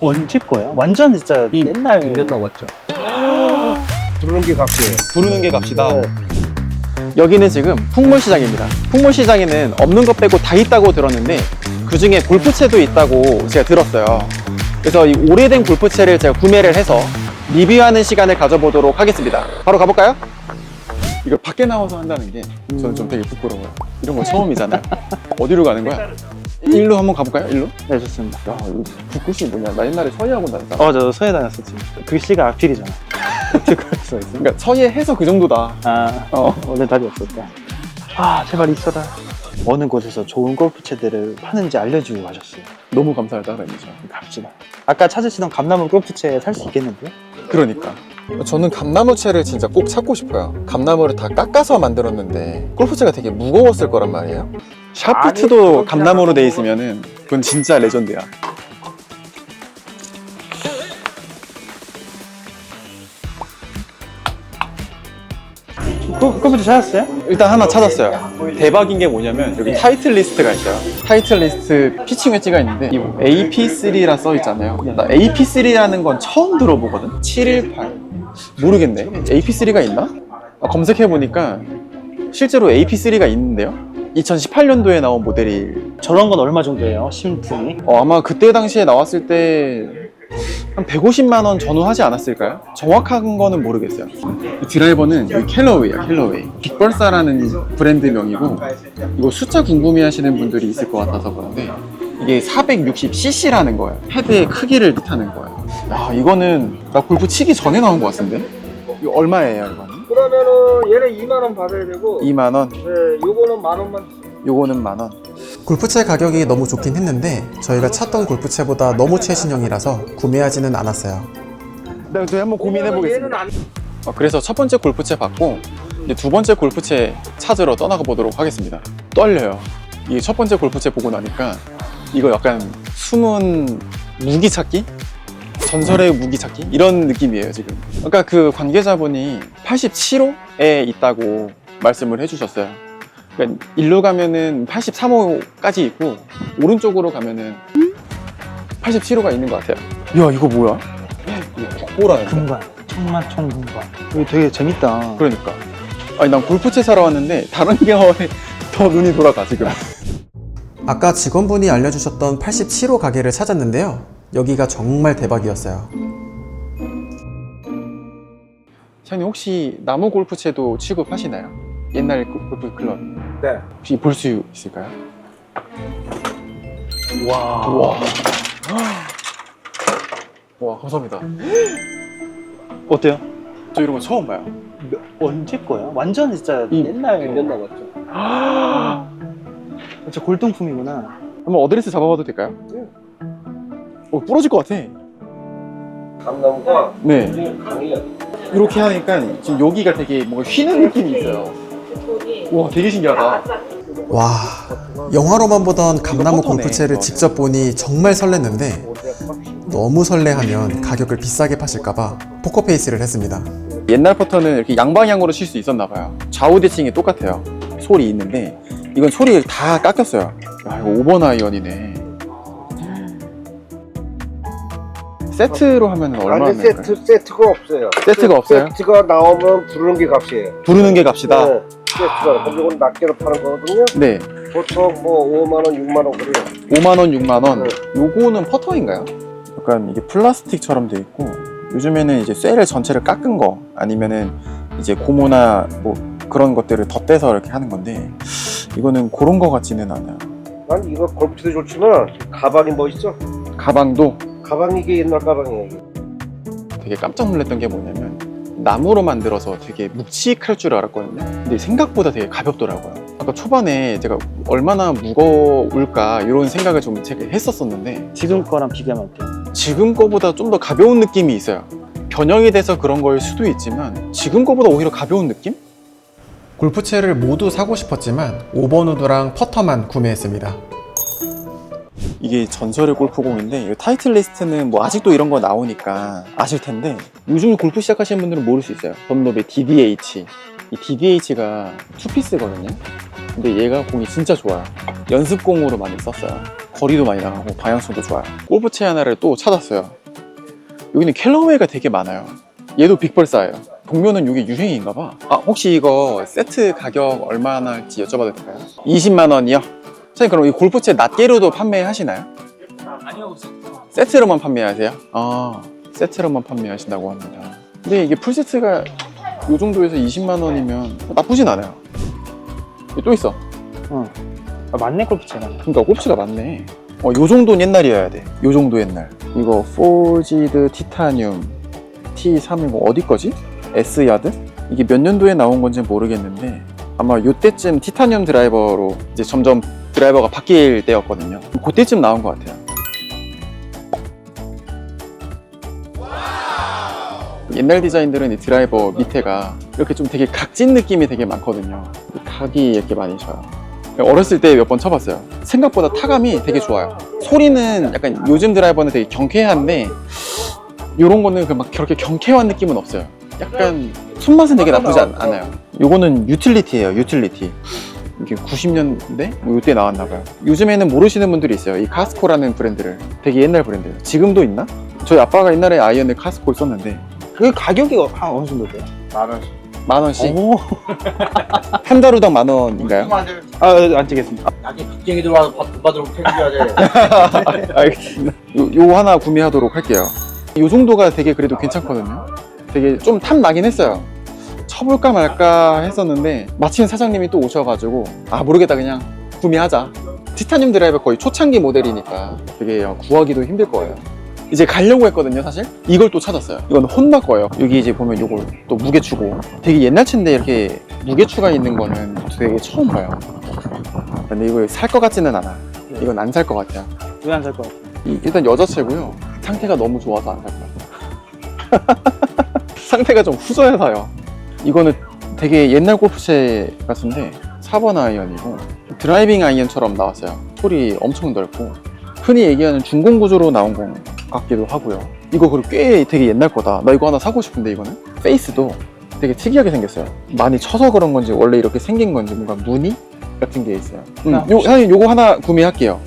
언제 거야? 완전 진짜 옛날 2년 넘었죠. 부르는 게 값이에요. 부르는 게 갑시다. 여기는 지금 풍물시장입니다. 풍물시장에는 없는 것 빼고 다 있다고 들었는데 그 중에 골프채도 있다고 제가 들었어요. 그래서 이 오래된 골프채를 제가 구매를 해서 리뷰하는 시간을 가져보도록 하겠습니다. 바로 가볼까요? 이거 밖에 나와서 한다는 게 저는 좀 되게 부끄러워요. 이런 거 처음이잖아요. 어디로 가는 거야? 일로 한번 가볼까요? 일로? 네 좋습니다. 야, 이거 붓글씨 뭐냐? 나 옛날에 서예학원 다녔다. 어 저 서예 다녔었지. 글씨가 악필이잖아. 어떻게 그럴 수가 있어? 그러니까 서예해서 그 정도다. 아 어. 원래 답이 없었다. 아 제발 있어라. 어느 곳에서 좋은 골프채들을 파는지 알려주고 가셨어요. 너무 감사하다, 래미죠 갑시다. 아까 찾으시던 감나무 골프채 살 수 있겠는데요? 그러니까 저는 감나무채를 진짜 꼭 찾고 싶어요 감나무를 다 깎아서 만들었는데 골프채가 되게 무거웠을 거란 말이에요 샤프트도 감나무로 돼 있으면은 그건 진짜 레전드야. 골- 골프채 찾았어요? 일단 하나 찾았어요. 대박인 게 뭐냐면 여기 타이틀 리스트가 있어요. 타이틀 리스트 피칭 웨지가 있는데 이 AP3라 써 있잖아요. 나 AP3라는 건 처음 들어보거든. 718 모르겠네. AP3가 있나? 아, 검색해 보니까 실제로 AP3가 있는데요 2018년도에 나온 모델이 저런 건 얼마 정도예요? 신품이? 어, 아마 그때 당시에 나왔을 때 한 150만 원 전후 하지 않았을까요? 정확한 거는 모르겠어요. 이 드라이버는 이 캘러웨이야, 캘러웨이. 빅벌사라는 브랜드명이고 이거 숫자 궁금해하시는 분들이 있을 것 같아서 그런데 이게 460cc라는 거예요. 헤드의 크기를 뜻하는 거예요. 야, 이거는 나 골프 치기 전에 나온 것 같은데? 이거 얼마예요, 이거는? 그러면은 얘는 2만 원 받아야 되고, 2만 원, 네, 요거는 만 원만. 요거는 만 원. 골프채 가격이 너무 좋긴 했는데 저희가 찾던 골프채보다 너무 최신형이라서 구매하지는 않았어요. 네, 저희 한번 고민해 보겠습니다. 안 어, 그래서 첫 번째 골프채 받고 이제 두 번째 골프채 찾으러 떠나가 보도록 하겠습니다. 떨려요. 이 첫 번째 골프채 보고 나니까 이거 약간 숨은 무기 찾기? 전설의 무기 찾기? 이런 느낌이에요, 지금. 아까 그 관계자분이 87호에 있다고 말씀을 해주셨어요. 그러니까 일로 가면은 83호까지 있고 오른쪽으로 가면은 87호가 있는 것 같아요. 야, 이거 뭐야? 이거 국보라는 금관. 청마총 금관. 이거 되게 재밌다. 그러니까. 아니 난 골프채 사러 왔는데 다른 계열에 더 눈이 돌아가 지금. 아까 직원분이 알려주셨던 87호 가게를 찾았는데요. 여기가 정말 대박이었어요. 샤님 혹시 나무 골프채도 취급하시나요? 옛날 골- 골프 클럽 네. 혹시 볼 수 있을까요? 와. 와. 와 감사합니다. 어때요? 저 이런 거 처음 봐요. 언제 거야? 완전 진짜 이- 옛날. 2년 남았죠. 진짜 골동품이구나. 한번 어드레스 잡아봐도 될까요? 어 부러질 것 같아. 감나무가 네. 강해요. 이렇게 하니까 지금 여기가 되게 뭔가 휘는 느낌이 있어요. 와 되게 신기하다. 와, 영화로만 보던 감나무 골프채를 이거. 직접 보니 정말 설렜는데 너무 설레하면 가격을 비싸게 파실까봐 포커페이스를 했습니다. 옛날 퍼터는 이렇게 양방향으로 칠 수 있었나 봐요. 좌우 대칭이 똑같아요. 솔이 있는데 이건 솔이 다 깎였어요. 야, 이거 5번 아이언이네. 세트로 하면 얼마 아니, 할까요? 세트, 세트가 없어요. 세트가 없어요? 세트가 나오면 부르는 게 값이에요. 부르는 게 값이다. 네, 세트가. 그럼 이건 낱개로 파는 거거든요. 네. 보통 뭐 5만 원, 6만 원 그래요. 5만 원, 6만 원. 네. 요거는 퍼터인가요? 약간 이게 플라스틱처럼 돼 있고 요즘에는 이제 쇠를 전체를 깎은 거 아니면은 이제 고무나 뭐 그런 것들을 덧대서 이렇게 하는 건데 이거는 그런 거 같지는 않아요. 난 이거 골프도 좋지만 가방이 멋있어. 가방도 가방이 이게 옛날 가방이에요. 이게. 되게 깜짝 놀랐던 게 뭐냐면 나무로 만들어서 되게 묵직할 줄 알았거든요. 근데 생각보다 되게 가볍더라고요. 아까 초반에 제가 얼마나 무거울까 이런 생각을 좀 제가 했었었는데 지금 거랑 비교하면 어때요? 지금 거보다 좀 더 가벼운 느낌이 있어요. 변형이 돼서 그런 거일 수도 있지만 지금 거보다 오히려 가벼운 느낌? 골프채를 모두 사고 싶었지만 5번 우드랑 퍼터만 구매했습니다. 이게 전설의 골프공인데 이 타이틀 리스트는 뭐 아직도 이런 거 나오니까 아실 텐데 요즘 골프 시작하시는 분들은 모를 수 있어요. 덤롭의 DDH 이 DDH가 투피스거든요. 근데 얘가 공이 진짜 좋아요. 연습공으로 많이 썼어요. 거리도 많이 나가고 방향성도 좋아요. 골프채 하나를 또 찾았어요. 여기는 캘러웨이가 되게 많아요. 얘도 빅벌사예요. 동료는 이게 유행인가 봐. 아, 혹시 이거 세트 가격 얼마나 할지 여쭤봐도 될까요? 20만 원이요? 선생님 그럼 이 골프채 낱개로도 판매하시나요? 아니요, 세트로만 판매하세요? 아, 세트로만 판매하신다고 합니다. 근데 이게 풀세트가 이 정도에서 20만 원이면 나쁘진 않아요. 또 있어. 응. 아, 맞네 골프채가. 그러니까 꼽치가 많네. 어, 요 정도는 옛날이어야 돼. 요 정도 옛날. 이거 포지드 티타늄 T310 어디 거지? S야드? 이게 몇 년도에 나온 건지 는 모르겠는데 아마 요때쯤 티타늄 드라이버로 이제 점점 드라이버가 바뀔 때였거든요. 그때쯤 나온 것 같아요. 옛날 디자인들은 이 드라이버 밑에가 이렇게 좀 되게 각진 느낌이 되게 많거든요. 각이 이렇게 많이 져요. 어렸을 때 몇 번 쳐봤어요. 생각보다 타감이 되게 좋아요. 소리는 약간 요즘 드라이버는 되게 경쾌한데 이런 거는 그 막 그렇게 경쾌한 느낌은 없어요. 약간 손맛은 되게 나쁘지 않, 아요 요거는 유틸리티예요. 유틸리티. 이게 90년대 뭐 이때 나왔나 봐요. 요즘에는 모르시는 분들이 있어요. 이 카스코라는 브랜드를 되게 옛날 브랜드예요. 지금도 있나? 저희 아빠가 옛날에 아이언을 카스코를 썼는데 그 가격이 한 어느 정도 돼요? 만 원씩. 만 원씩 오. 한 다루당 만 원인가요? 아, 안 찍겠습니다. 나중에 빚쟁이 들어와서 밥못 받으러 챙겨야 돼. 알겠습니다. 요, 요 하나 구매하도록 할게요. 요 정도가 되게 그래도 괜찮거든요. 되게 좀 탐 나긴 했어요. 쳐볼까 말까 했었는데 마침 사장님이 또 오셔가지고 아 모르겠다 그냥 구매하자. 티타늄 드라이버 거의 초창기 모델이니까 되게 구하기도 힘들 거예요. 이제 가려고 했거든요 사실 이걸 또 찾았어요 이건 혼나 거예요 여기 이제 보면 이걸 또 무게추고 되게 옛날 차인데 이렇게 무게추가 있는 거는 되게 처음 봐요 근데 이걸 살것 같지는 않아 이건 안 살 것 같아요 왜 안 살 것 같아요? 이- 일단 여자체고요. 상태가 너무 좋아서 안 살 거예요. 상태가 좀 후져서요. 이거는 되게 옛날 골프채 같은데 4번 아이언이고 드라이빙 아이언처럼 나왔어요. 톨이 엄청 넓고 흔히 얘기하는 중공 구조로 나온 것 같기도 하고요. 이거 그리고 꽤 되게 옛날 거다. 나 이거 하나 사고 싶은데 이거는 페이스도 되게 특이하게 생겼어요. 많이 쳐서 그런 건지 원래 이렇게 생긴 건지 뭔가 무늬 같은 게 있어요. 음, 요, 사장님 요거 하나 구매할게요.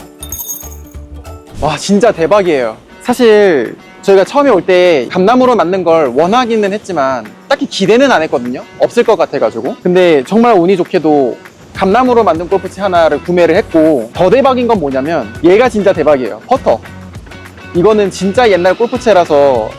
와 진짜 대박이에요 사실 저희가 처음에 올 때 감나무로 만든 걸 원하기는 했지만 딱히 기대는 안 했거든요. 없을 것 같아가지고. 근데 정말 운이 좋게도 감나무로 만든 골프채 하나를 구매를 했고 더 대박인 건 뭐냐면 얘가 진짜 대박이에요. 퍼터. 이거는 진짜 옛날 골프채라서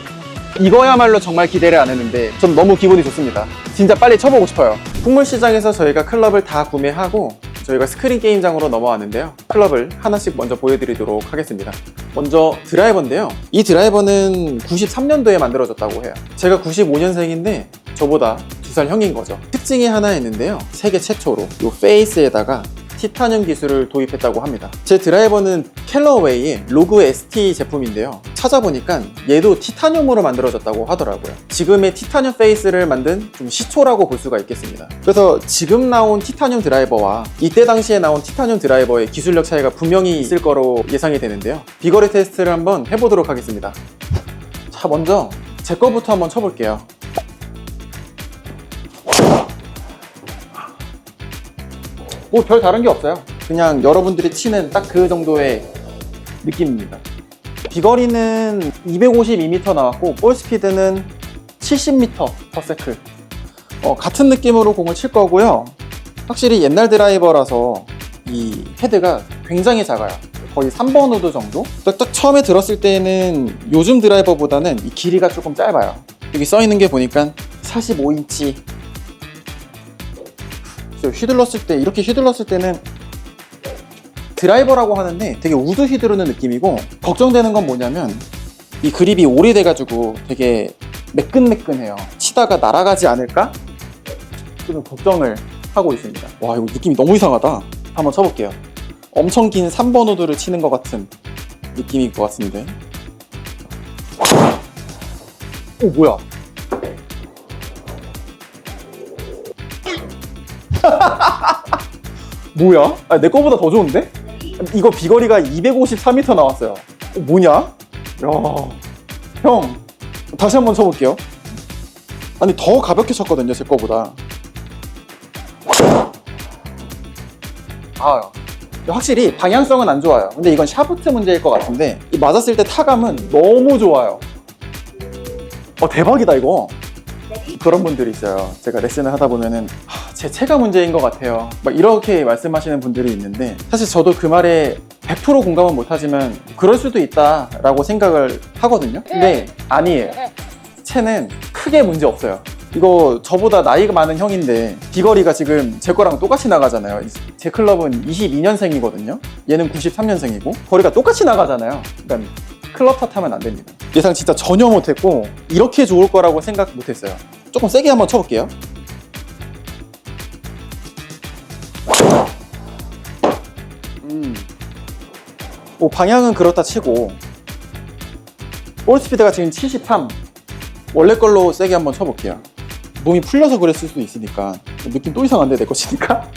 이거야말로 정말 기대를 안 했는데 전 너무 기분이 좋습니다. 진짜 빨리 쳐보고 싶어요. 풍물시장에서 저희가 클럽을 다 구매하고 저희가 스크린 게임장으로 넘어왔는데요. 클럽을 하나씩 먼저 보여드리도록 하겠습니다. 먼저 드라이버인데요. 이 드라이버는 93년도에 만들어졌다고 해요. 제가 95년생인데 저보다 두 살 형인 거죠. 특징이 하나 있는데요. 세계 최초로 이 페이스에다가 티타늄 기술을 도입했다고 합니다. 제 드라이버는 캘러웨이의 로그 ST 제품인데요. 찾아보니까 얘도 티타늄으로 만들어졌다고 하더라고요. 지금의 티타늄 페이스를 만든 좀 시초라고 볼 수가 있겠습니다. 그래서 지금 나온 티타늄 드라이버와 이때 당시에 나온 티타늄 드라이버의 기술력 차이가 분명히 있을 거로 예상이 되는데요. 비거리 테스트를 한번 해보도록 하겠습니다. 자, 먼저 제 거부터 한번 쳐볼게요. 뭐 별 다른 게 없어요. 그냥 여러분들이 치는 딱 그 정도의 느낌입니다. 비거리는 252m 나왔고 볼 스피드는 70m per 세클. 어, 같은 느낌으로 공을 칠 거고요. 확실히 옛날 드라이버라서 이 헤드가 굉장히 작아요. 거의 3번 우드 정도? 딱, 딱 처음에 들었을 때는 요즘 드라이버보다는 이 길이가 조금 짧아요. 여기 써 있는 게 보니까 45인치 그래서 휘둘렀을 때 이렇게 휘둘렀을 때는 드라이버라고 하는데 되게 우드 휘두르는 느낌이고 걱정되는 건 뭐냐면 이 그립이 오래돼 가지고 되게 매끈매끈해요. 치다가 날아가지 않을까? 좀 걱정을 하고 있습니다. 와 이거 느낌이 너무 이상하다. 한번 쳐볼게요. 엄청 긴 3번 우드를 치는 것 같은 느낌일 것 같은데. 오 뭐야 뭐야? 아, 내 거보다 더 좋은데? 이거 비거리가 253m 나왔어요. 어, 뭐냐? 야, 형, 다시 한번 쳐볼게요. 아니, 더 가볍게 쳤거든요, 제 거보다. 아, 확실히 방향성은 안 좋아요. 근데 이건 샤프트 문제일 것 같은데 이 맞았을 때 타감은 너무 좋아요. 어 대박이다 이거. 그런 분들이 있어요. 제가 레슨을 하다 보면은 하, 제 체가 문제인 것 같아요. 막 이렇게 말씀하시는 분들이 있는데 사실 저도 그 말에 100% 공감은 못하지만 그럴 수도 있다라고 생각을 하거든요. 근데 아니에요. 체는 크게 문제 없어요. 이거 저보다 나이가 많은 형인데 비거리가 지금 제 거랑 똑같이 나가잖아요. 제 클럽은 22년생이거든요. 얘는 93년생이고 거리가 똑같이 나가잖아요. 그러니까 클럽 탓하면 안 됩니다. 예상 진짜 전혀 못했고 이렇게 좋을 거라고 생각 못했어요. 조금 세게 한번 쳐볼게요. 뭐 방향은 그렇다 치고 볼 스피드가 지금 73. 원래 걸로 세게 한번 쳐볼게요. 몸이 풀려서 그랬을 수도 있으니까 느낌 또 이상한데 내 것이니까.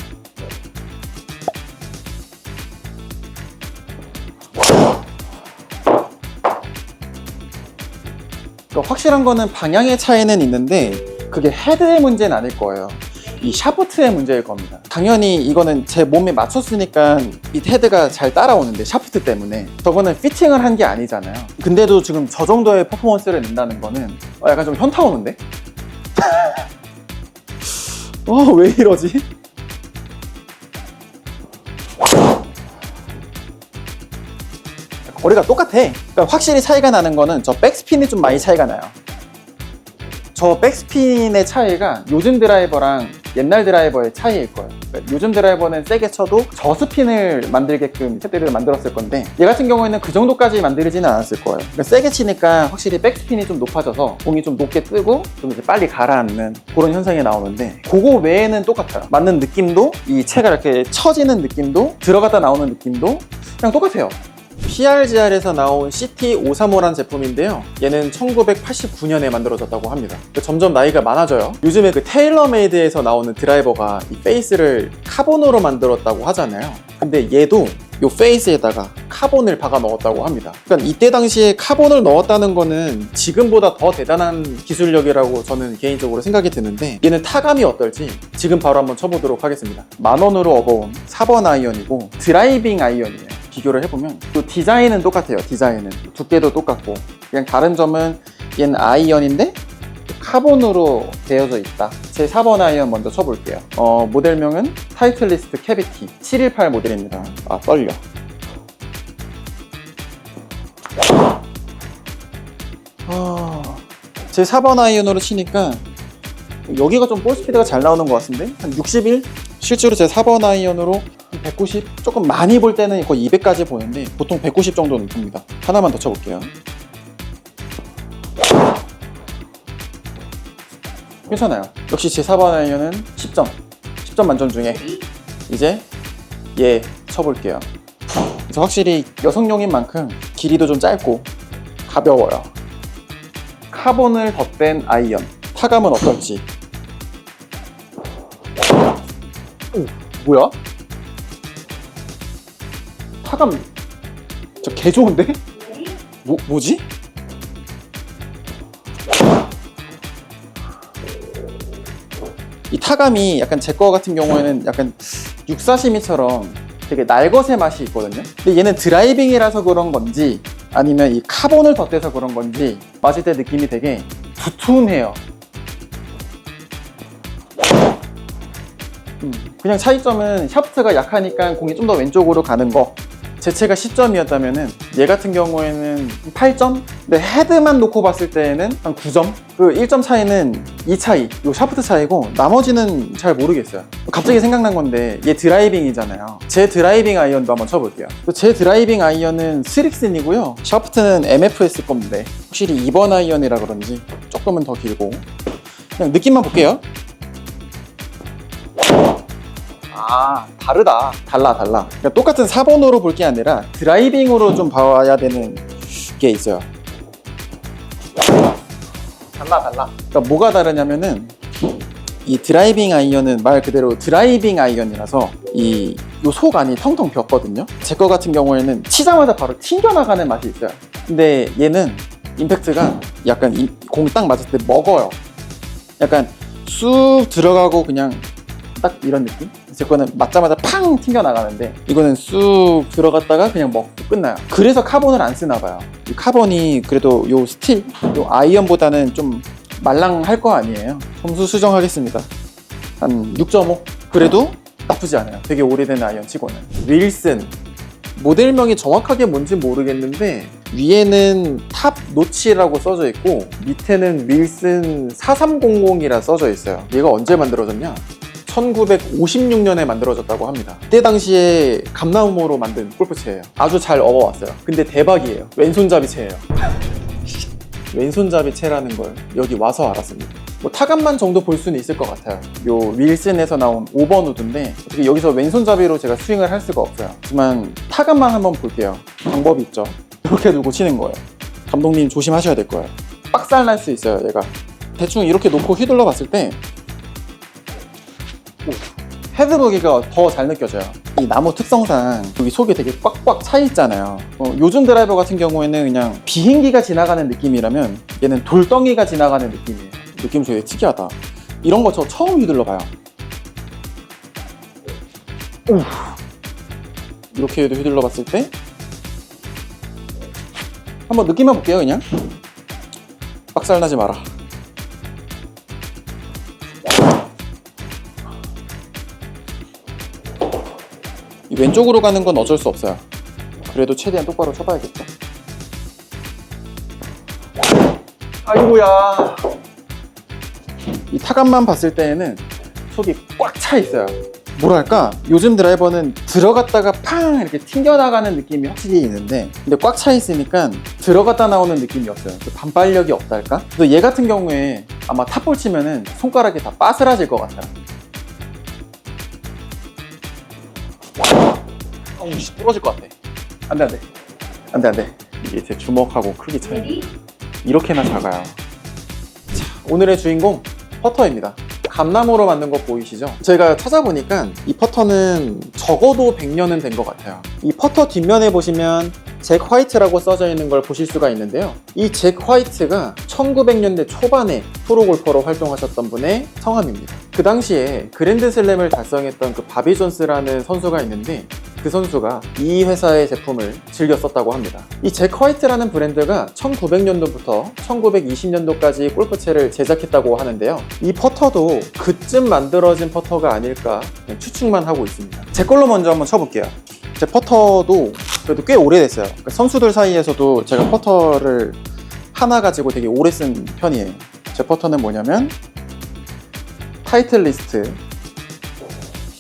그러니까 확실한 거는 방향의 차이는 있는데 그게 헤드의 문제는 아닐 거예요. 이 샤프트의 문제일 겁니다. 당연히 이거는 제 몸에 맞췄으니까 이 헤드가 잘 따라오는데 샤프트 때문에 저거는 피팅을 한 게 아니잖아요. 근데도 지금 저 정도의 퍼포먼스를 낸다는 거는 어, 약간 좀 현타 오는데? 어, 왜 이러지? 거리가 똑같아. 그러니까 확실히 차이가 나는 거는 저 백스핀이 좀 많이 차이가 나요. 저 백스핀의 차이가 요즘 드라이버랑 옛날 드라이버의 차이일 거예요. 그러니까 요즘 드라이버는 세게 쳐도 저스핀을 만들게끔 세대를 만들었을 건데 얘 같은 경우에는 그 정도까지 만들지는 않았을 거예요. 그러니까 세게 치니까 확실히 백스핀이 좀 높아져서 공이 좀 높게 뜨고 좀 이제 빨리 가라앉는 그런 현상이 나오는데 그거 외에는 똑같아요. 맞는 느낌도 이 채가 이렇게 쳐지는 느낌도 들어갔다 나오는 느낌도 그냥 똑같아요. PRGR에서 나온 CT535란 제품인데요. 얘는 1989년에 만들어졌다고 합니다. 점점 나이가 많아져요. 요즘에 그 테일러메이드에서 나오는 드라이버가 이 페이스를 카본으로 만들었다고 하잖아요. 근데 얘도 요 페이스에다가 카본을 박아 넣었다고 합니다. 그러니까 이때 당시에 카본을 넣었다는 거는 지금보다 더 대단한 기술력이라고 저는 개인적으로 생각이 드는데 얘는 타감이 어떨지 지금 바로 한번 쳐보도록 하겠습니다. 만 원으로 얻어온 4번 아이언이고 드라이빙 아이언이에요. 비교를 해보면 또 디자인은 똑같아요. 디자인은 두께도 똑같고 그냥 다른 점은 얘는 아이언인데 카본으로 되어져 있다. 제 4번 아이언 먼저 쳐볼게요. 어, 모델명은 타이틀리스트 캐비티 718 모델입니다. 아 떨려. 아, 제 4번 아이언으로 치니까 여기가 좀 볼 스피드가 잘 나오는 것 같은데 한 61? 실제로 제 4번 아이언으로 190? 조금 많이 볼 때는 거의 200까지 보는데 보통 190 정도는 봅니다. 하나만 더 쳐볼게요. 괜찮아요. 역시 제 4번 아이언은 10점. 10점 만점 중에 이제 얘 쳐볼게요. 그래서 확실히 여성용인 만큼 길이도 좀 짧고 가벼워요. 카본을 덧댄 아이언. 타감은 어떨지. 오, 뭐야? 타감 저 개 좋은데? 뭐, 뭐지? 이 타감이 약간 제 거 같은 경우에는 약간 육사시미처럼 되게 날것의 맛이 있거든요. 근데 얘는 드라이빙이라서 그런 건지 아니면 이 카본을 덧대서 그런 건지 맞을 때 느낌이 되게 두툼해요. 그냥 차이점은 샤프트가 약하니까 공이 좀 더 왼쪽으로 가는 거. 제 채가 10점이었다면은 얘 같은 경우에는 8점? 근데 헤드만 놓고 봤을 때는 한 9점? 그 1점 차이는 이 차이, 요 샤프트 차이고 나머지는 잘 모르겠어요. 갑자기 생각난 건데 얘 드라이빙이잖아요. 제 드라이빙 아이언도 한번 쳐볼게요. 제 드라이빙 아이언은 스릭슨이고요. 샤프트는 MFS 건데 확실히 2번 아이언이라 그런지 조금은 더 길고 그냥 느낌만 볼게요. 아 다르다. 달라 달라. 그러니까 똑같은 4번으로 볼 게 아니라 드라이빙으로 좀 봐야 되는 게 있어요. 달라 달라. 그러니까 뭐가 다르냐면은 이 드라이빙 아이언은 말 그대로 드라이빙 아이언이라서 이 요속 안이 텅텅 비었거든요. 제 거 같은 경우에는 치자마자 바로 튕겨나가는 맛이 있어요. 근데 얘는 임팩트가 약간 공 딱 맞을 때 먹어요. 약간 쑥 들어가고 그냥 딱 이런 느낌? 제 거는 맞자마자 팡 튕겨나가는데 이거는 쑥 들어갔다가 그냥 먹고 끝나요. 그래서 카본을 안 쓰나 봐요. 이 카본이 그래도 요 스틸, 요 아이언보다는 좀 말랑할 거 아니에요. 점수 수정하겠습니다. 한 6.5. 그래도 나쁘지 않아요. 되게 오래된 아이언 치고는. 윌슨. 모델명이 정확하게 뭔지 모르겠는데 위에는 탑 노치라고 써져 있고 밑에는 윌슨 4300이라 써져 있어요. 얘가 언제 만들어졌냐? 1956년에 만들어졌다고 합니다. 그때 당시에 감나무로 만든 골프채예요. 아주 잘 업어왔어요. 근데 대박이에요. 왼손잡이 채예요. 왼손잡이 채라는 걸 여기 와서 알았습니다. 뭐 타감만 정도 볼 수는 있을 것 같아요. 요 윌슨에서 나온 5번 우드인데 어떻게 여기서 왼손잡이로 제가 스윙을 할 수가 없어요. 하지만 타감만 한번 볼게요. 방법이 있죠. 이렇게 두고 치는 거예요. 감독님 조심하셔야 될 거예요. 빡살 날 수 있어요, 얘가. 대충 이렇게 놓고 휘둘러 봤을 때 오, 헤드버기가 더 잘 느껴져요. 이 나무 특성상 여기 속이 되게 꽉꽉 차 있잖아요. 어, 요즘 드라이버 같은 경우에는 그냥 비행기가 지나가는 느낌이라면 얘는 돌덩이가 지나가는 느낌이에요. 느낌 되게 특이하다. 이런 거 저 처음 휘둘러 봐요. 오. 이렇게 휘둘러 봤을 때 한번 느낌만 볼게요, 그냥. 빡살 나지 마라. 이 왼쪽으로 가는 건 어쩔 수 없어요. 그래도 최대한 똑바로 쳐봐야겠죠. 아이고야. 이 타감만 봤을 때에는 속이 꽉 차 있어요. 뭐랄까 요즘 드라이버는 들어갔다가 팡 이렇게 튕겨나가는 느낌이 확실히 있는데 근데 꽉 차 있으니까 들어갔다 나오는 느낌이 없어요 그 반발력이 없달까? 얘 같은 경우에 아마 탑볼 치면은 손가락이 다 빠스라질 것 같아요 어우 씨 부러질 것 같아 안돼 안돼 안돼 안돼 이게 제 주먹하고 크기 차이 이렇게나 작아요 자 오늘의 주인공 퍼터입니다 감나무로 만든 거 보이시죠? 제가 찾아보니까 이 퍼터는 적어도 100년은 된 것 같아요. 이 퍼터 뒷면에 보시면 잭 화이트라고 써져 있는 걸 보실 수가 있는데요. 이 잭 화이트가 1900년대 초반에 프로골퍼로 활동하셨던 분의 성함입니다. 그 당시에 그랜드슬램을 달성했던 그 바비 존스라는 선수가 있는데 그 선수가 이 회사의 제품을 즐겨 썼다고 합니다. 이잭 화이트라는 브랜드가 1900년도부터 1920년도까지 골프채를 제작했다고 하는데요. 이 퍼터도 그쯤 만들어진 퍼터가 아닐까 추측만 하고 있습니다. 제 걸로 먼저 한번 쳐볼게요. 제 퍼터도 그래도 꽤 오래됐어요. 그러니까 선수들 사이에서도 제가 퍼터를 하나 가지고 되게 오래 쓴 편이에요. 제 퍼터는 뭐냐면 타이틀 리스트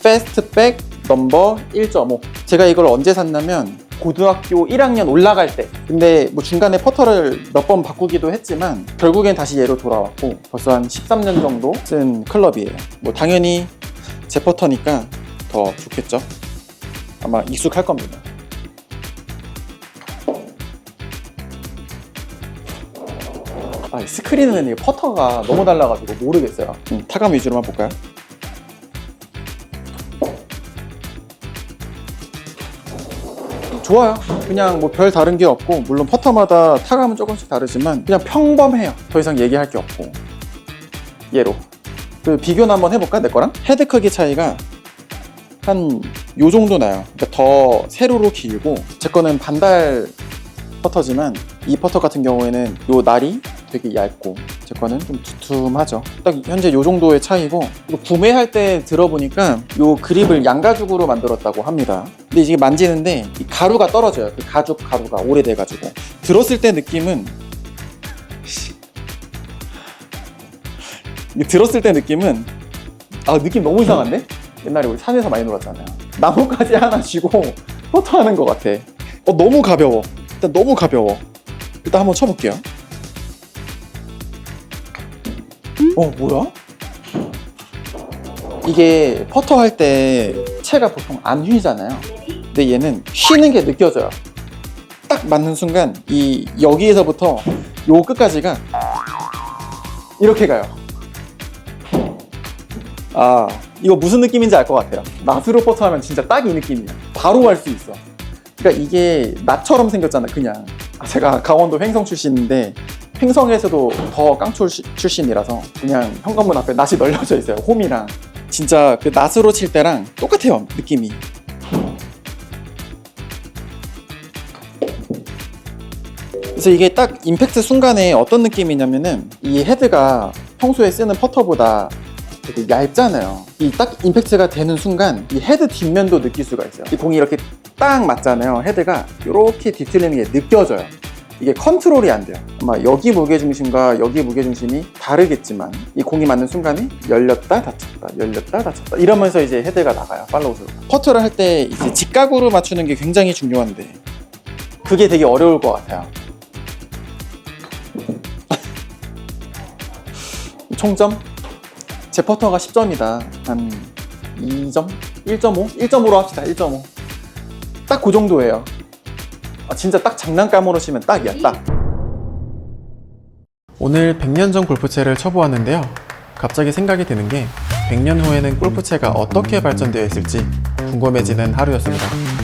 패스트백 넘버 1.5 제가 이걸 언제 샀냐면 고등학교 1학년 올라갈 때. 근데 뭐 중간에 퍼터를 몇 번 바꾸기도 했지만 결국엔 다시 얘로 돌아왔고 벌써 한 13년 정도 쓴 클럽이에요. 뭐 당연히 제 퍼터니까 더 좋겠죠? 아마 익숙할 겁니다. 아, 이 스크린은 이 퍼터가 너무 달라가지고 모르겠어요. 음, 타감 위주로만 볼까요? 좋아요. 그냥 뭐 별 다른 게 없고 물론 퍼터마다 타감은 조금씩 다르지만 그냥 평범해요. 더 이상 얘기할 게 없고 얘로 그 비교는 한번 해볼까 내 거랑 헤드 크기 차이가 한 요 정도 나요. 그러니까 더 세로로 길고 제 거는 반달 퍼터지만 이 퍼터 같은 경우에는 요 날이 되게 얇고 제 거는 좀 두툼하죠. 딱 현재 요 정도의 차이고 구매할 때 들어보니까 요 그립을 양가죽으로 만들었다고 합니다. 근데 이게 만지는데 이 가루가 떨어져요. 그 가죽 가루가 오래돼가지고 들었을 때 느낌은 들었을 때 느낌은 아 느낌 너무 이상한데? 옛날에 우리 산에서 많이 놀았잖아요. 나뭇가지 하나 쥐고 포터하는 것 같아. 어 너무 가벼워. 일단 너무 가벼워. 일단 한번 쳐볼게요. 어 뭐야? 이게 퍼터 할 때 채가 보통 안 휘잖아요. 근데 얘는 휘는 게 느껴져요. 딱 맞는 순간 이 여기에서부터 요 끝까지가 이렇게 가요. 아 이거 무슨 느낌인지 알 것 같아요. 나스로 퍼터 하면 진짜 딱 이 느낌이야. 바로 할 수 있어. 그러니까 이게 나처럼 생겼잖아 그냥. 아, 제가 강원도 횡성 출신인데 횡성에서도 더 시- 출신이라서 그냥 현관문 앞에 낫이 널려져 있어요. 홈이랑 진짜 그 낫으로 칠 때랑 똑같아요 느낌이 그래서 이게 딱 임팩트 순간에 어떤 느낌이냐면은 이 헤드가 평소에 쓰는 퍼터보다 되게 얇잖아요. 이 딱 임팩트가 되는 순간 이 헤드 뒷면도 느낄 수가 있어요. 이 공이 이렇게 딱 맞잖아요. 헤드가 이렇게 뒤틀리는 게 느껴져요. 이게 컨트롤이 안 돼요. 아마 여기 무게중심과 여기 무게중심이 다르겠지만 이 공이 맞는 순간에 열렸다 닫혔다 열렸다 닫혔다 이러면서 이제 헤드가 나가요 팔로우스로 퍼터를 할 때 이제 직각으로 맞추는 게 굉장히 중요한데 그게 되게 어려울 것 같아요 총점? 제 퍼터가 10점이다 한 2점? 1.5? 1.5로 합시다 1.5 딱 그 정도예요 아, 진짜 딱 장난감으로 치면 딱이야 딱 오늘 100년 전 골프채를 쳐보았는데요. 갑자기 생각이 드는 게 100년 후에는 골프채가 어떻게 발전되어 있을지 궁금해지는 하루였습니다.